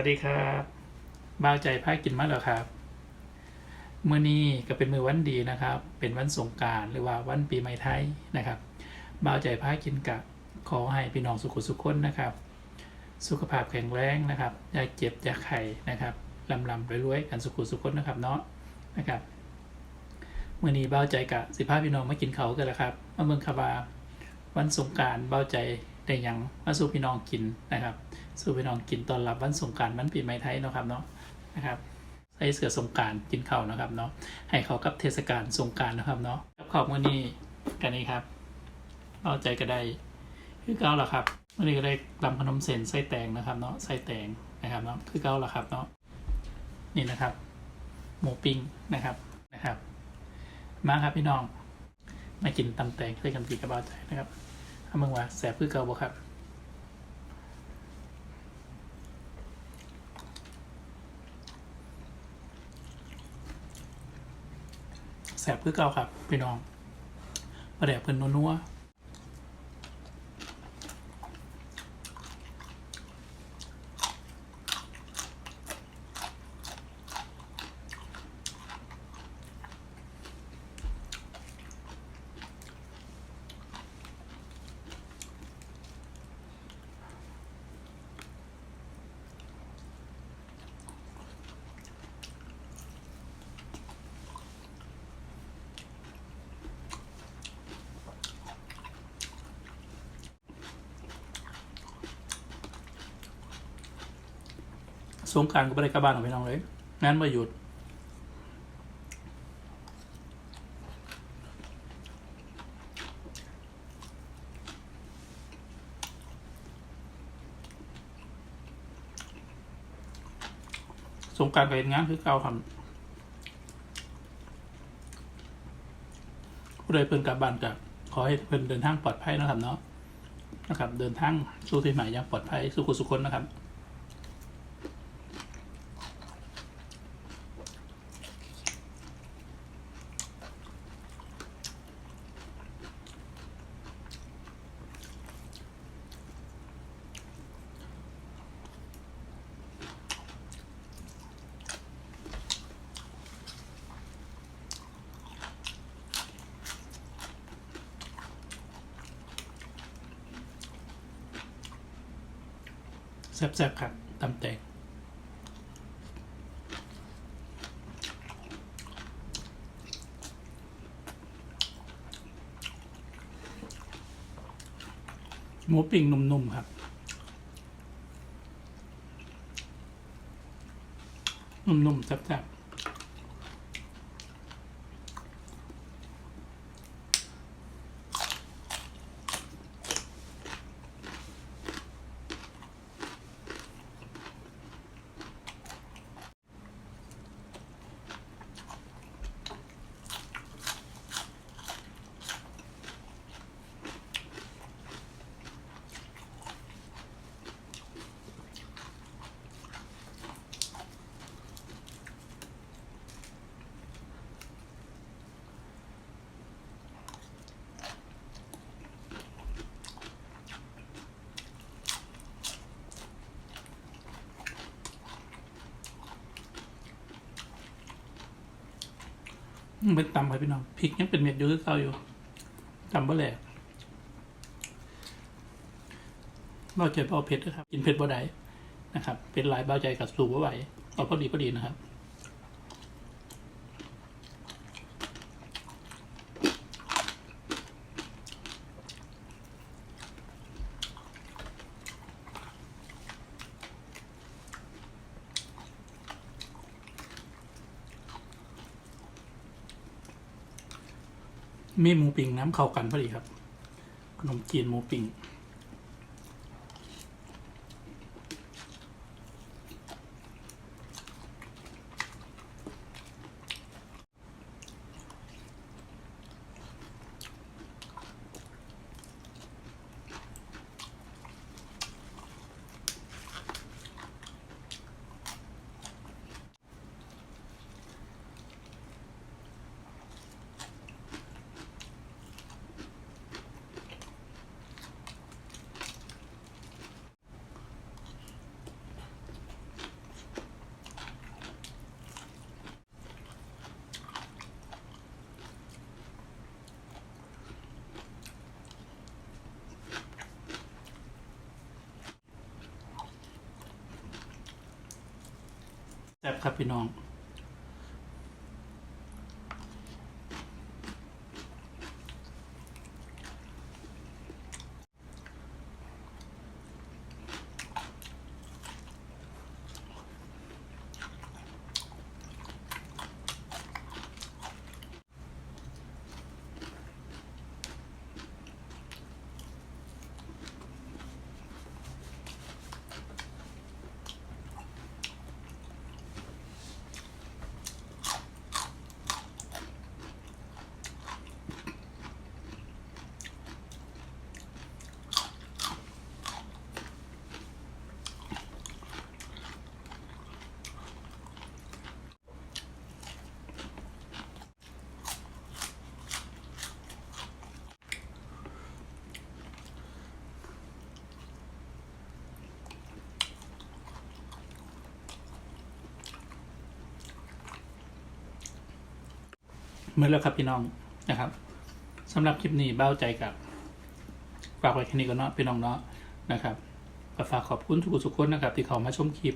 วัสดีครับบ้าวใจพากินมาแล้วครับเมื่อนี้ก็เป็นมือวันดีนะครับ เป็นวันสงการหรือว่าวันปีใหม่ไทยนะครับบ้าวใจพากินกับขอให้พี่น้องสุขุสุขคนนะครับ สุขภาพแข็งแรงนะครับอย่าเจ็บอย่าไข้นะครับลำลำรวยๆกันสุขุสุขคนนะครับเนาะนะครับเมื่อนี้บ้าวใจกับสิพาพี่น้องมากินเขากันแล้วครับมาเมืองคาบาวันสงการบ้าวใจ ได้ยังมาสู่พี่น้องกินนะครับ สู่พี่น้องกินตอนรับวันสงการวันปีใหม่ไทยเนาะครับเนาะนะครับใส่เสื้อสงการกินเข้านะครับเนาะให้เขากับเทศกาลสงการนะครับเนาะขอบมื่อนี้กันนี้ครับเอาใจก็ได้คือเก้าละครับมื่อนี้ก็ได้ลำขนมเส้นไส้แตงนะครับเนาะไส้แตงนะครับเนาะคือเก้าละครับเนาะนี่นะครับ หมูปิ้งนะครับนะครับ มาครับพี่น้องมากินตำแตงด้วยกันปีกระเบาใจนะครับ เอามึงวะแสบคือเก่าบ่ครับแสบคือเก่าครับพี่น้องประเดี๋ยวเพิ่นนัว สงการก็ไม่ได้กลับบ้านของพี่น้องเลยงั้นมาหยุดสงการก็เห็นงานคือเก่าครับผู้ใดเพิ่นกลับบ้านกับขอให้เพิ่นเดินทางปลอดภัยนะครับเนาะนะครับ เดินทางสู่ที่หมายอย่างปลอดภัยสุขุสุขคนนะครับ แซ่บๆครับตำแตงหมูปิ้งนุ่มๆครับ นุ่มๆแซ่บๆ เป็นตำครับพี่น้องพริกยังเป็นเม็ดอยู่คือเก่าอยู่ตำบ่แหลกเราใจเบาเผ็ดนะครับ กินเผ็ดบ่ได้นะครับ เป็นหลายเบาใจกับสูบบ่ไหวเอาพอดีพอดีนะครับ มีหมูปิ้งน้ำเข้ากันพอดีครับ ขนมจีนหมูปิ้ง ครับครับพี่น้อง เหมือนแล้วครับพี่น้องนะครับสำหรับคลิปนี้เบ้าใจกับฝากไว้แค่นี้ก็เนาะพี่น้องเนาะนะครับก็ฝากขอบคุณทุกทุกคนนะครับ ที่เข้ามาชมคลิป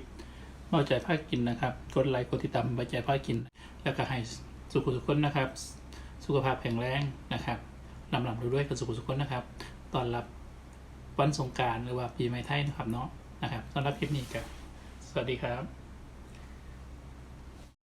เบ้าใจภาคกินนะครับกดไลค์กดติดตามเบ้าใจภาคกิน แล้วก็ให้สุขทุกคนนะครับ สุขภาพแข็งแรงนะครับลำลำด้วยๆกับสุขทุกคนนะครับตอนรับวันสงการหรือว่าปีใหม่ไทยนะครับเนาะนะครับสำหรับคลิปนี้ก็สวัสดีครับ